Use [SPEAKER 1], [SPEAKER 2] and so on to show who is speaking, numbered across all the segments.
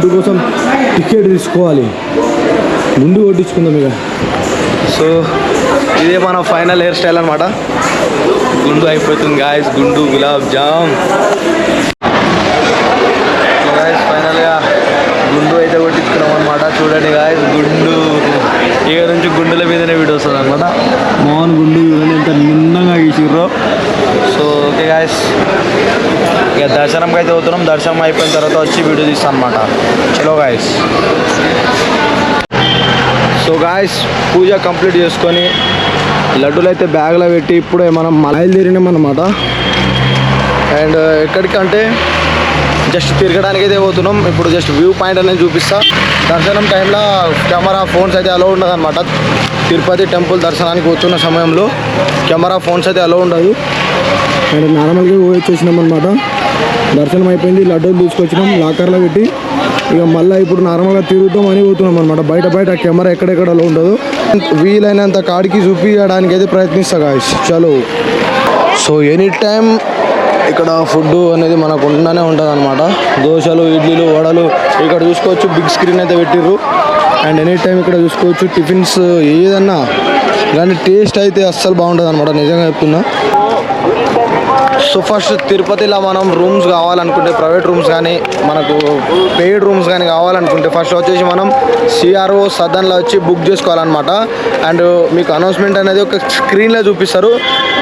[SPEAKER 1] గుండు కోసం టికెట్ తీసుకోవాలి. గుండు కొట్టించుకుందాం ఇక.
[SPEAKER 2] సో ఇదే మన ఫైనల్ హెయిర్ స్టైల్ అనమాట గుండు అయిపోతుంది గాయస్ గుండు గులాబ్ జామ్. గాయస్ ఫైనల్గా గుండు అయితే కొట్టించుకున్నాం అనమాట చూడండి గాయస్ గుండు ఇక నుంచి గుండుల మీదనే వీడియో వస్తుంది అనమాట
[SPEAKER 1] మోహన్ గుండు ఇవన్నీ ఎంత నిన్నగా గీసిర్రో
[SPEAKER 2] సో ఓకే గాయస్ ఇక దర్శనంకి అయితే పోతున్నాం. దర్శనం అయిపోయిన తర్వాత వచ్చి వీడియో తీస్తాం అనమాట చలో guys so guys puja complete చేసుకొని లడ్డూలు అయితే బ్యాగ్లో పెట్టి ఇప్పుడే మనం బయలుదేరినాం అనమాట అండ్ uh, ఎక్కడికంటే జస్ట్ తిరగడానికి అయితే పోతున్నాం. ఇప్పుడు జస్ట్ వ్యూ పాయింట్ అనేది చూపిస్తా. దర్శనం టైంలో కెమెరా ఫోన్స్ అయితే అలో ఉండదు అనమాట తిరుపతి టెంపుల్ దర్శనానికి వస్తున్న సమయంలో కెమెరా ఫోన్స్ అయితే అలో ఉండదు.
[SPEAKER 1] అండ్ నార్మల్గా పోయి వచ్చేసినాం అనమాట దర్శనం అయిపోయింది. లడ్డూలు తీసుకొచ్చినాం లాకర్లో పెట్టి. ఇక మళ్ళీ ఇప్పుడు నార్మల్గా తిరుగుతాం అని పోతున్నాం అనమాట బయట బయట కెమెరా ఎక్కడెక్కడలో ఉండదు. వీలైనంత కాడికి చూపించడానికి అయితే ప్రయత్నిస్తా గాయస్ చలో. సో ఎనీ టైం ఇక్కడ ఫుడ్ అనేది మనకు ఉండనే ఉంటుంది అనమాట దోశలు ఇడ్లీలు వడలు ఇక్కడ చూసుకోవచ్చు. బిగ్ స్క్రీన్ అయితే పెట్టిర్రు. అండ్ ఎనీ టైం ఇక్కడ చూసుకోవచ్చు. టిఫిన్స్ ఏదన్నా. దాని టేస్ట్ అయితే అస్సలు బాగుంటుంది అనమాట నిజంగా చెప్తున్నా. సో ఫస్ట్ తిరుపతిలో మనం రూమ్స్ కావాలనుకుంటే ప్రైవేట్ రూమ్స్ కానీ మనకు పెయిడ్ రూమ్స్ కానీ కావాలనుకుంటే ఫస్ట్ వచ్చేసి మనం సిఆర్ఓ సదన్లో వచ్చి బుక్ చేసుకోవాలన్నమాట. అండ్ మీకు అనౌన్స్మెంట్ అనేది ఒక స్క్రీన్లో చూపిస్తారు.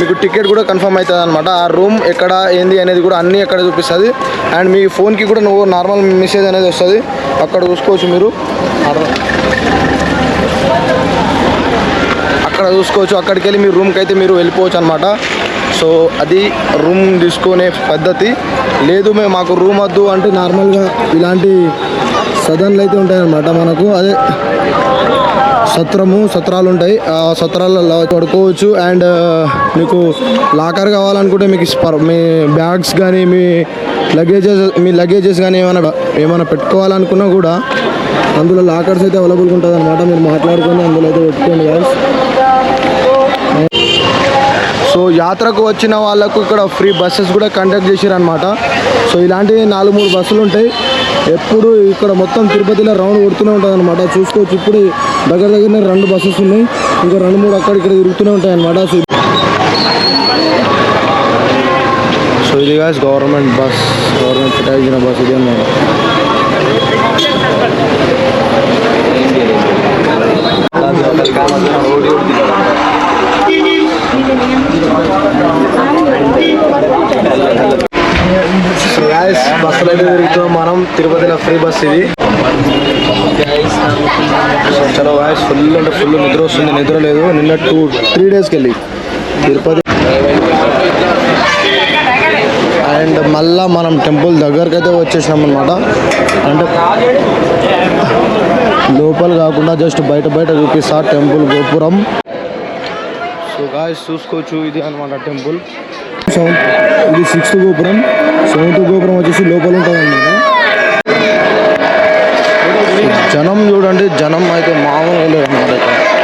[SPEAKER 1] మీకు టికెట్ కూడా కన్ఫర్మ్ అవుతుంది అనమాట ఆ రూమ్ ఎక్కడ ఏంది అనేది కూడా అన్నీ అక్కడ చూపిస్తుంది. అండ్ మీ ఫోన్కి కూడా నువ్వు నార్మల్ మెసేజ్ అనేది వస్తుంది. అక్కడ చూసుకోవచ్చు మీరు. అక్కడ చూసుకోవచ్చు. అక్కడికి వెళ్ళి మీ రూమ్కి అయితే మీరు వెళ్ళిపోవచ్చు అనమాట సో అది రూమ్ తీసుకునే పద్ధతి. లేదు మేము మాకు రూమ్ వద్దు అంటే నార్మల్గా ఇలాంటి సదన్లు అయితే ఉంటాయన్నమాట మనకు. అదే సత్రము సత్రాలు ఉంటాయి. ఆ సత్రాలలో పడుకోవచ్చు అండ్ మీకు లాకర్ కావాలనుకుంటే మీకు ఇస్తారు మీ బ్యాగ్స్ కానీ మీ లగేజెస్ మీ లగేజెస్ కానీ ఏమైనా ఏమైనా పెట్టుకోవాలనుకున్నా కూడా అందులో లాకర్స్ అయితే అవైలబుల్గా ఉంటుంది అనమాట మీరు మాట్లాడుకొని అందులో అయితే పెట్టుకోండి. సో యాత్రకు వచ్చిన వాళ్ళకు ఇక్కడ ఫ్రీ బస్సెస్ కూడా కండక్ట్ చేశారు అనమాట సో ఇలాంటి నాలుగు మూడు బస్సులు ఉంటాయి. ఎప్పుడు ఇక్కడ మొత్తం తిరుపతిలో రౌండ్ కొడుతూనే ఉంటుంది అనమాట చూసుకోవచ్చు ఇప్పుడు దగ్గర దగ్గరనే రెండు బస్సెస్ ఉన్నాయి. ఇంకా రెండు మూడు అక్కడ ఇక్కడ తిరుగుతూనే ఉంటాయి అనమాట సో సో ఇది కాదు గవర్నమెంట్ బస్ గవర్నమెంట్ కేటాయించిన బస్ ఇది అనమాట సో గాయస్ మనం తిరుపతిలో ఫ్రీ బస్ ఇది. చాలా వాయిస్ ఫుల్ అంటే ఫుల్ నిద్ర వస్తుంది నిద్ర లేదు. నిన్న టూ త్రీ డేస్కి వెళ్ళి తిరుపతి. అండ్ మళ్ళా మనం టెంపుల్ దగ్గరికి అయితే వచ్చేసినాం అనమాట అంటే లోపల కాకుండా జస్ట్ బయట బయట చూపిస్తా టెంపుల్ గోపురం. సో గాయస్ చూసుకోవచ్చు ఇది అనమాట టెంపుల్. సెవెంత్ ఇది సిక్స్త్ గోపురం. సెవెంత్ గోపురం వచ్చేసి లోపల ఉంటుంది జనం చూడండి జనం అయితే మామూలుగా లేదు ఇక్కడ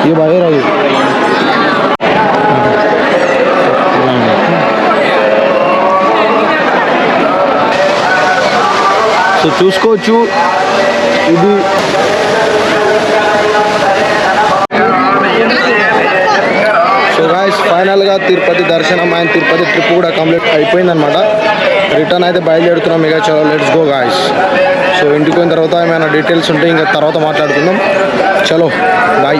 [SPEAKER 1] ये बाहर आई సో చూసుకోవచ్చు ఇది సో గాయస్ ఫైనల్గా తిరుపతి దర్శనం అండ్ తిరుపతి ట్రిప్ కూడా కంప్లీట్ అయిపోయిందనమాట రిటర్న్ అయితే బయలుదేరుతున్నాం ఇక చలో లెట్స్ గో గాయస్ సో ఇంటికి పోయిన తర్వాత ఏమైనా డీటెయిల్స్ ఉంటే ఇంకా తర్వాత మాట్లాడుకుందాం. చలో bye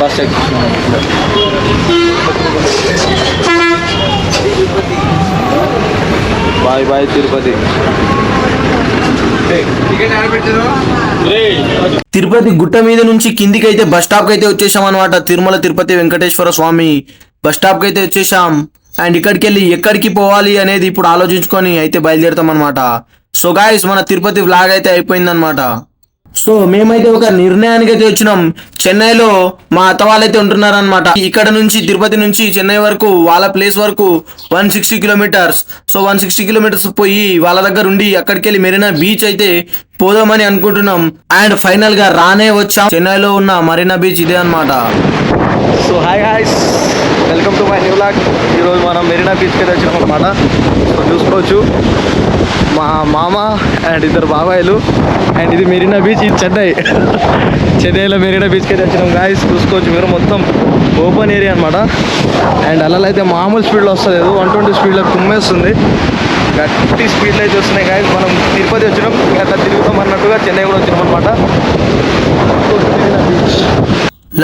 [SPEAKER 1] bus bye bye Tirupati
[SPEAKER 3] Tirupati గుట్ట మీద నుంచి కిందికి అయితే బస్ స్టాప్కి అయితే వచ్చేసాం అనమాట తిరుమల తిరుపతి వెంకటేశ్వర స్వామి బస్ స్టాప్కి అయితే వచ్చేసాం. అండ్ ఇక్కడికి వెళ్ళి ఎక్కడికి పోవాలి అనేది ఇప్పుడు ఆలోచించుకొని అయితే బయలుదేరుతాం అనమాట సో గాయస్ మన తిరుపతి వ్లాగ్ అయితే అయిపోయింది అనమాట సో మేమైతే ఒక నిర్ణయానికి అయితే వచ్చినాం. చెన్నైలో మా అత్త వాళ్ళైతే ఉంటున్నారనమాట ఇక్కడ నుంచి తిరుపతి నుంచి చెన్నై వరకు వాళ్ళ ప్లేస్ వరకు one sixty kilometres. So one sixty kilometres పోయి వాళ్ళ దగ్గర ఉండి అక్కడికి వెళ్ళి మెరీనా బీచ్ అయితే పోదామని అనుకుంటున్నాం. అండ్ ఫైనల్గా రానే వచ్చాం. చెన్నైలో ఉన్న మరీనా బీచ్ ఇదే అన్నమాట.
[SPEAKER 1] So hi hi welcome to my new vlog ఈరోజు మనం మెరీనా బీచ్కి వచ్చినాం అనమాట సో చూసుకోవచ్చు. మా మామ అండ్ ఇద్దరు బాబాయిలు. అండ్ ఇది మెరీనా బీచ్ ఇది చెన్నై. చెన్నైలో మెరీనా బీచ్కి అయితే వచ్చినాం. గాయస్ చూసుకోవచ్చు మీరు. మొత్తం ఓపెన్ ఏరియా అనమాట అండ్ అలా అయితే మామూలు స్పీడ్లో వస్తుంది వన్ ట్వంటీ స్పీడ్లో కుమ్మేస్తుంది. గట్టి స్పీడ్లో అయితే వస్తున్నాయి గాయస్ మనం తిరుపతి వచ్చినాం. ఇంకా అట్లా తిరుగుతాం అన్నట్టుగా చెన్నై కూడా వచ్చినాం అనమాట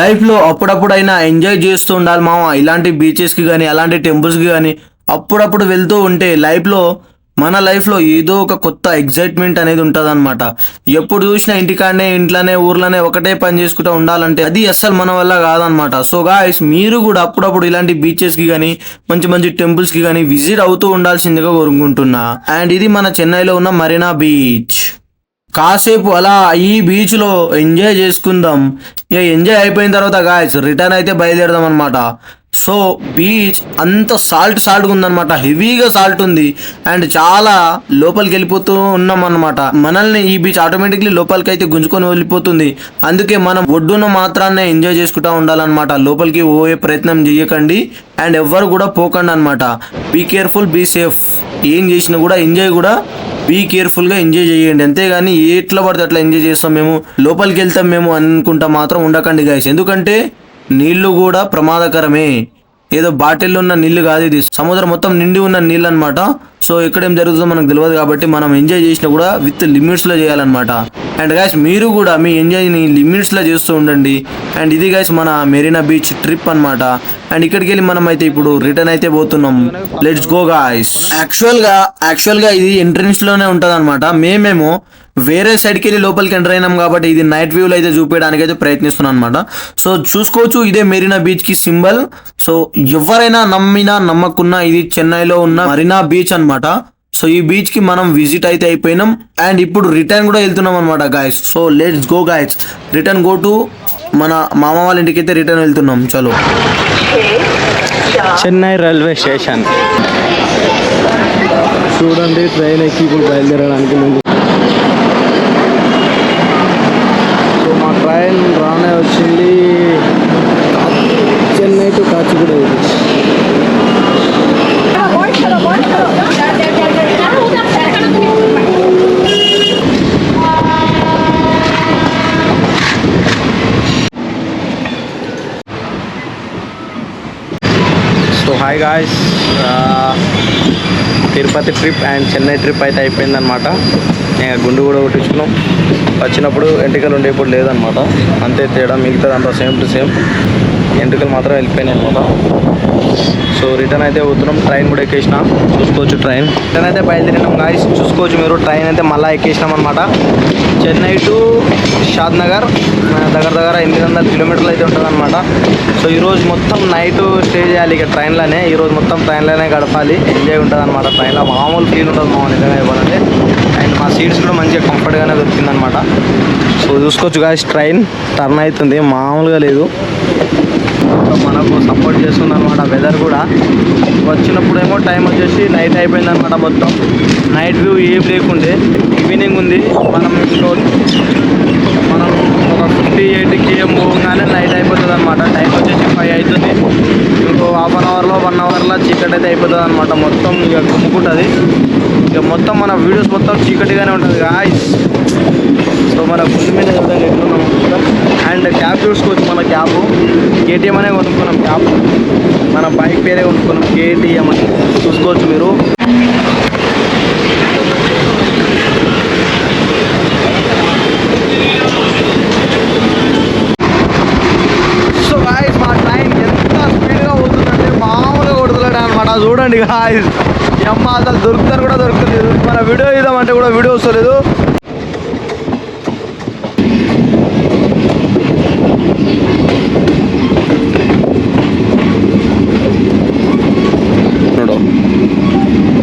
[SPEAKER 3] లైఫ్లో అప్పుడప్పుడైనా ఎంజాయ్ చేస్తూ ఉండాలి మామ. ఇలాంటి బీచెస్కి కానీ అలాంటి టెంపుల్స్కి కానీ అప్పుడప్పుడు వెళ్తూ ఉంటే లైఫ్లో మన లైఫ్లో ఏదో ఒక కొత్త ఎగ్జైట్మెంట్ అనేది ఉంటుంది అనమాట ఎప్పుడు చూసినా ఇంటికాడనే ఇంట్లోనే ఊర్లోనే ఒకటే పని చేసుకుంటూ ఉండాలంటే అది అస్సలు మన వల్ల కాదనమాట సో గాయస్ మీరు కూడా అప్పుడప్పుడు ఇలాంటి బీచెస్కి కానీ మంచి మంచి టెంపుల్స్కి కానీ విజిట్ అవుతూ ఉండాల్సిందిగా కోరుకుంటున్నా. అండ్ ఇది మన చెన్నైలో ఉన్న మరీనా బీచ్ కాసేపు అలా ఈ బీచ్లో ఎంజాయ్ చేసుకుందాం. ఇక ఎంజాయ్ అయిపోయిన తర్వాత గాయస్ రిటర్న్ అయితే బయలుదేరదాం అనమాట సో బీచ్ అంత సాల్ట్ సాల్ట్ ఉందనమాట హెవీగా సాల్ట్ ఉంది. అండ్ చాలా లోపలికి వెళ్ళిపోతూ ఉన్నాం అనమాట మనల్ని ఈ బీచ్ ఆటోమేటిక్లీ లోపలికి అయితే గుంజుకొని వెళ్ళిపోతుంది. అందుకే మనం ఒడ్డున మాత్రాన్నే ఎంజాయ్ చేసుకుంటా ఉండాలన్నమాట. లోపలికి పోయే ప్రయత్నం చేయకండి అండ్ ఎవ్వరు కూడా పోకండి అనమాట బీ కేర్ఫుల్ బీ సేఫ్ ఏం చేసినా కూడా ఎంజాయ్ కూడా బీ కేర్ఫుల్గా ఎంజాయ్ చేయండి. అంతేగాని ఎట్లా పడితే అట్లా ఎంజాయ్ చేస్తాం మేము. లోపలికి వెళ్తాం మేము అనుకుంటా మాత్రం ఉండకండి గాయస్ ఎందుకంటే నీళ్ళు కూడా ప్రమాదకరమే. ఏదో బాటిల్లో ఉన్న నీళ్ళు కాదు ఇది. సముద్రం మొత్తం నిండి ఉన్న నీళ్ళు అనమాట సో ఎక్కడేం జరుగుతుందో మనకు తెలియదు కాబట్టి మనం ఎంజాయ్ చేసినా కూడా విత్ లిమిట్స్లో చేయాలన్నమాట. అండ్ గాయస్ మీరు కూడా మీ ఎంజాయ్ని లిమిట్స్లో చేస్తూ ఉండండి. అండ్ ఇది గైస్ మన మెరీనా బీచ్ ట్రిప్ అన్నమాట. అండ్ ఇక్కడికి వెళ్ళి మనం అయితే ఇప్పుడు రిటర్న్ అయితే పోతున్నాం. లెట్స్ గో గాయస్ యాక్చువల్ యాక్చువల్గా యాక్చువల్గా ఇది ఎంట్రన్స్లోనే లోనే అనమాట మేమేమో వేరే సైడ్కి వెళ్ళి లోపలికి ఎంటర్ అయినాం కాబట్టి ఇది నైట్ వ్యూలో అయితే చూపించడానికి అయితే ప్రయత్నిస్తున్నాం అనమాట సో చూసుకోవచ్చు ఇదే మెరీనా బీచ్కి సింబల్ సో ఎవరైనా నమ్మినా నమ్మకున్నా ఇది చెన్నైలో ఉన్న మరీనా బీచ్ అనమాట సో ఈ బీచ్కి మనం విజిట్ అయితే అయిపోయినాం. అండ్ ఇప్పుడు రిటర్న్ కూడా వెళ్తున్నాం అనమాట guys so let's go guys return go to మన మామ వాళ్ళ ఇంటికి అయితే రిటర్న్ వెళ్తున్నాం. చలో.
[SPEAKER 1] చెన్నై రైల్వే స్టేషన్
[SPEAKER 4] చూడండి ట్రైన్ ఎక్కి ఇప్పుడు బయలుదేరడానికి ముందు. సో మా ట్రైన్ రానే వచ్చింది చెన్నై టు కాచిగూడ ఇది
[SPEAKER 1] so hi guys Tirupati trip and Chennai trip అయితే అయిపోయిందనమాట నేను గుండు కూడా కొట్టించుకున్నాం. వచ్చినప్పుడు ఎంట్రికలు ఉండేప్పుడు లేదనమాట అంతే తేడా మిగతాదంతా సేమ్ టు సేమ్ ఎంటికలు మాత్రం వెళ్ళిపోయినాయి అనమాట సో రిటర్న్ అయితే పోతున్నాం ట్రైన్ కూడా ఎక్కేసిన. చూసుకోవచ్చు ట్రైన్ రిటర్న్ అయితే బయలుదేరినాం గాయస్ చూసుకోవచ్చు మీరు. ట్రైన్ అయితే మళ్ళీ ఎక్కేసినాం అనమాట చెన్నై టు షాద్ నగర్. దగ్గర దగ్గర ఎనిమిది వందల కిలోమీటర్లు అయితే ఉంటుంది అనమాట సో ఈరోజు మొత్తం నైట్ స్టే చేయాలి ఇక ట్రైన్లోనే ఈరోజు మొత్తం ట్రైన్లోనే గడపాలి. ఎంజాయ్ ఉంటుంది అనమాట ట్రైన్లో మామూలు ఫీల్ ఉంటుంది మామూలు నిజంగా ఇవ్వాలంటే అండ్ మా సీట్స్ కూడా మంచిగా కంఫర్ట్గానే దొరికింది అనమాట సో చూసుకోవచ్చు గాయస్ ట్రైన్ టర్న్ అవుతుంది. మామూలుగా లేదు. సో మనకు సపోర్ట్ చేస్తుంది అనమాట వెదర్ కూడా. వచ్చినప్పుడేమో టైం వచ్చేసి నైట్ అయిపోయింది అనమాట మొత్తం. నైట్ వ్యూ ఏం లేకుండే. ఈవినింగ్ ఉంది. మనం ఇంకో మనం ఒక ఫిఫ్టీ ఎయిట్ కేఎం పోగానే నైట్ అయిపోతుంది అనమాట టైం వచ్చేసి ఫైవ్ అవుతుంది ఇంకో హాఫ్ అన్ అవర్లో వన్ అవర్లో చీకటి అయితే అయిపోతుంది అనమాట మొత్తం ఇక కుమ్ముకుంటుంది ఇక మొత్తం మన వీడియోస్ మొత్తం చీకటిగానే ఉంటుంది. గాయస్ సో మన గుండె మీద ఎట్లున్నాము. అండ్ క్యాబ్ చూసుకోవచ్చు మన క్యాబ్. కేటీఎం అనే కొనుక్కున్నాం క్యాబ్. మన బైక్ పేరే కొనుక్కున్నాం. కేటీఎం అని. చూసుకోవచ్చు మీరు సో గాయస్ మా ట్రైన్ ఎంత స్పీడ్గా పోతుందంటే మామూలుగా కొడుతున్నాడు అనమాట చూడండి గాయస్ అమ్మ అసలు దొరుకుతారు కూడా దొరుకుతలేదు మన వీడియో ఇద్దామంటే కూడా వీడియో వస్తలేదు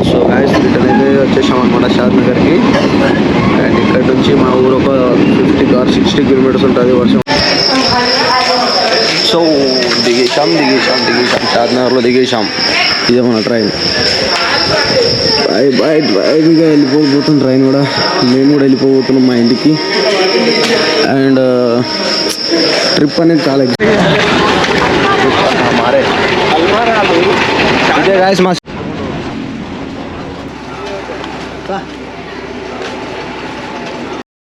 [SPEAKER 1] సో గాయస్ రిటర్న్ అయితే వచ్చేసాం అనమాట షాద్ నగర్కి అండ్ ఇక్కడ నుంచి మా ఊరు ఒక ఫిఫ్టీ ఆర్ సిక్స్టీ కిలోమీటర్స్ ఉంటుంది వర్షం సో దిగేశాం దిగేశాం దిగేశాం షాద్నగర్లో దిగేశాం ఇదే మన ట్రైన్? బాయ్ బాయ్ డ్రైవింగ్గా వెళ్ళిపోబోతుంది ట్రైన్ కూడా. మేము కూడా వెళ్ళిపోబోతున్నాం మా ఇంటికి. అండ్ ట్రిప్ అనేది చాలా మారే ఇదే గాయస్ మా